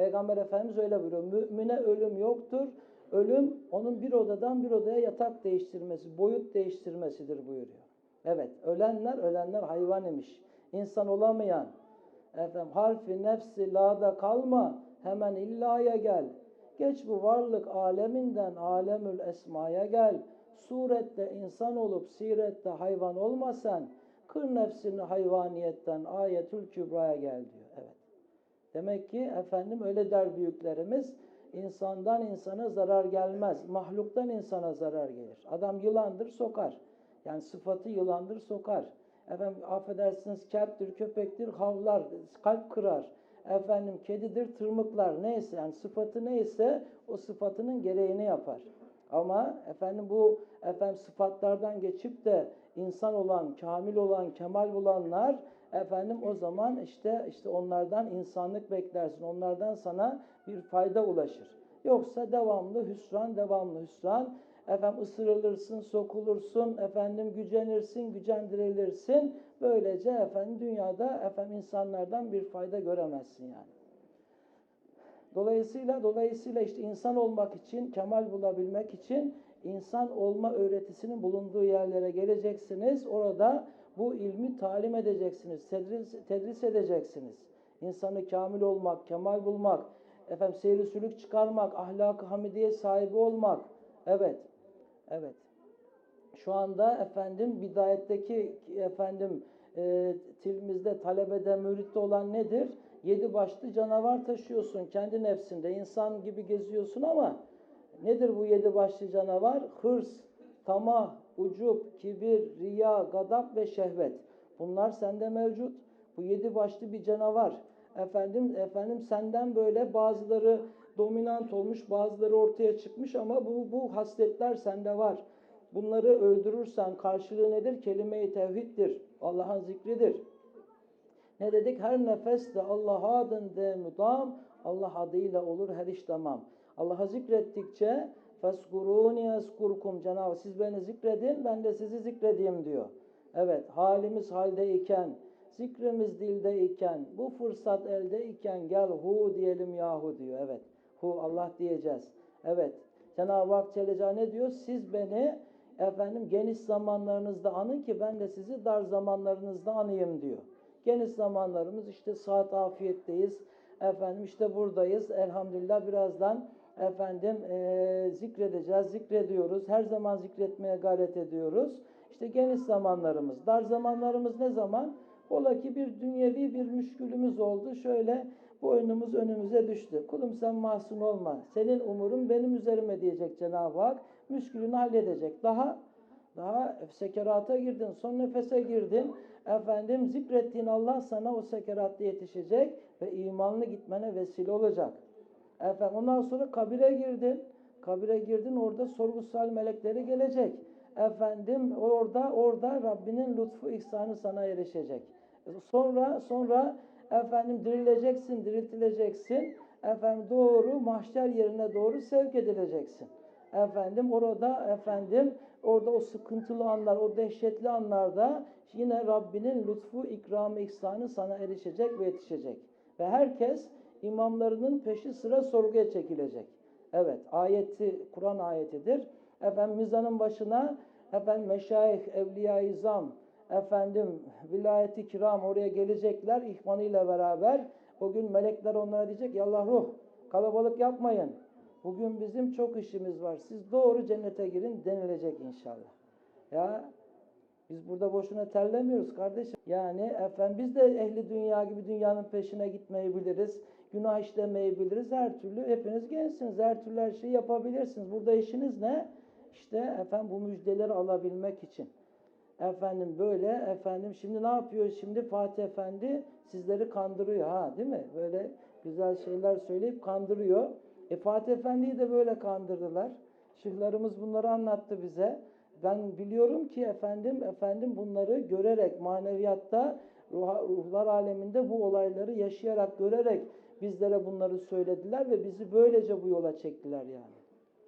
Peygamber Efendimiz öyle buyuruyor. Mümine ölüm yoktur. Ölüm onun bir odadan bir odaya yatak değiştirmesi, boyut değiştirmesidir buyuruyor. Evet, ölenler ölenler hayvan imiş. İnsan olamayan, efendim harfi nefsi la'da kalma, hemen illaya gel. Geç bu varlık aleminden alemül esmaya gel. Surette insan olup sirette hayvan olmasan, kır nefsini hayvaniyetten ayetül kübraya gel diyor. Evet. Demek ki efendim öyle der büyüklerimiz. insandan insana zarar gelmez. Mahluktan insana zarar gelir. Adam yılandır sokar. Yani sıfatı yılandır sokar. Efendim affedersiniz kelptir, köpektir, havlar, kalp kırar. Efendim kedidir, tırmıklar neyse yani sıfatı neyse o sıfatının gereğini yapar. Ama efendim bu efendim sıfatlardan geçip de insan olan, kamil olan, kemal bulanlar efendim o zaman işte işte onlardan insanlık beklersin. Onlardan sana bir fayda ulaşır. Yoksa devamlı hüsran, devamlı hüsran. Efendim ısırılırsın, sokulursun, efendim gücenirsin, gücendirilirsin. Böylece efendim dünyada efendim insanlardan bir fayda göremezsin yani. Dolayısıyla dolayısıyla işte insan olmak için, kemal bulabilmek için insan olma öğretisinin bulunduğu yerlere geleceksiniz. Orada bu ilmi talim edeceksiniz, tedris, tedris edeceksiniz. İnsanı kamil olmak, kemal bulmak, efendim seyri sülük çıkarmak, ahlak-ı hamidiye sahibi olmak. Evet. Evet. Şu anda efendim bidayetteki efendim e, tilimizde talebede, müritte olan nedir? Yedi başlı canavar taşıyorsun kendi nefsinde. insan gibi geziyorsun ama nedir bu yedi başlı canavar? Hırs, tamah, ucup, kibir, riya, gadap ve şehvet. Bunlar sende mevcut. Bu yedi başlı bir canavar. Efendim, efendim senden böyle bazıları dominant olmuş, bazıları ortaya çıkmış ama bu, bu hasletler sende var. Bunları öldürürsen karşılığı nedir? Kelime-i tevhiddir. Allah'ın zikridir. Ne dedik? Her nefes de Allah adın de müdam, Allah adıyla olur her iş tamam. Allah'a zikrettikçe feskuruni eskurkum Cenab-ı siz beni zikredin ben de sizi zikredeyim diyor. Evet halimiz haldeyken, zikrimiz dildeyken, bu fırsat eldeyken gel hu diyelim yahu diyor. Evet hu Allah diyeceğiz. Evet Cenab-ı Hak Celle ne diyor? Siz beni efendim geniş zamanlarınızda anın ki ben de sizi dar zamanlarınızda anayım diyor. Geniş zamanlarımız işte saat afiyetteyiz. Efendim işte buradayız. Elhamdülillah birazdan efendim e, zikredeceğiz, zikrediyoruz. Her zaman zikretmeye gayret ediyoruz. İşte geniş zamanlarımız. Dar zamanlarımız ne zaman? Ola ki bir dünyevi bir müşkülümüz oldu. Şöyle boynumuz önümüze düştü. Kulum sen mahzun olma. Senin umurun benim üzerime diyecek Cenab-ı Hak. Müşkülünü halledecek. Daha daha sekerata girdin, son nefese girdin. Efendim zikrettiğin Allah sana o sekeratta yetişecek ve imanlı gitmene vesile olacak. Efendim ondan sonra kabire girdin. Kabire girdin orada sorgusal melekleri gelecek. Efendim orada orada Rabbinin lütfu ihsanı sana erişecek. Sonra sonra efendim dirileceksin, diriltileceksin. Efendim doğru mahşer yerine doğru sevk edileceksin. Efendim orada efendim orada o sıkıntılı anlar, o dehşetli anlarda yine Rabbinin lütfu, ikramı, ihsanı sana erişecek ve yetişecek. Ve herkes imamlarının peşi sıra sorguya çekilecek. Evet, ayeti Kur'an ayetidir. Efendim mizanın başına efendim meşayih, evliya-i izam, efendim vilayeti kiram oraya gelecekler ihvanıyla beraber. O gün melekler onlara diyecek ya Allah ruh kalabalık yapmayın. Bugün bizim çok işimiz var. Siz doğru cennete girin denilecek inşallah. Ya biz burada boşuna terlemiyoruz kardeşim. Yani efendim biz de ehli dünya gibi dünyanın peşine gitmeyi biliriz. Günah işlemeyi biliriz. Her türlü hepiniz gençsiniz. Her türlü her şeyi yapabilirsiniz. Burada işiniz ne? İşte efendim bu müjdeleri alabilmek için. Efendim böyle efendim şimdi ne yapıyor şimdi Fatih Efendi sizleri kandırıyor ha değil mi? Böyle güzel şeyler söyleyip kandırıyor. E Fatih Efendi'yi de böyle kandırdılar. Şeyhlerimiz bunları anlattı bize. Ben biliyorum ki efendim efendim bunları görerek maneviyatta ruh, ruhlar aleminde bu olayları yaşayarak görerek bizlere bunları söylediler ve bizi böylece bu yola çektiler yani.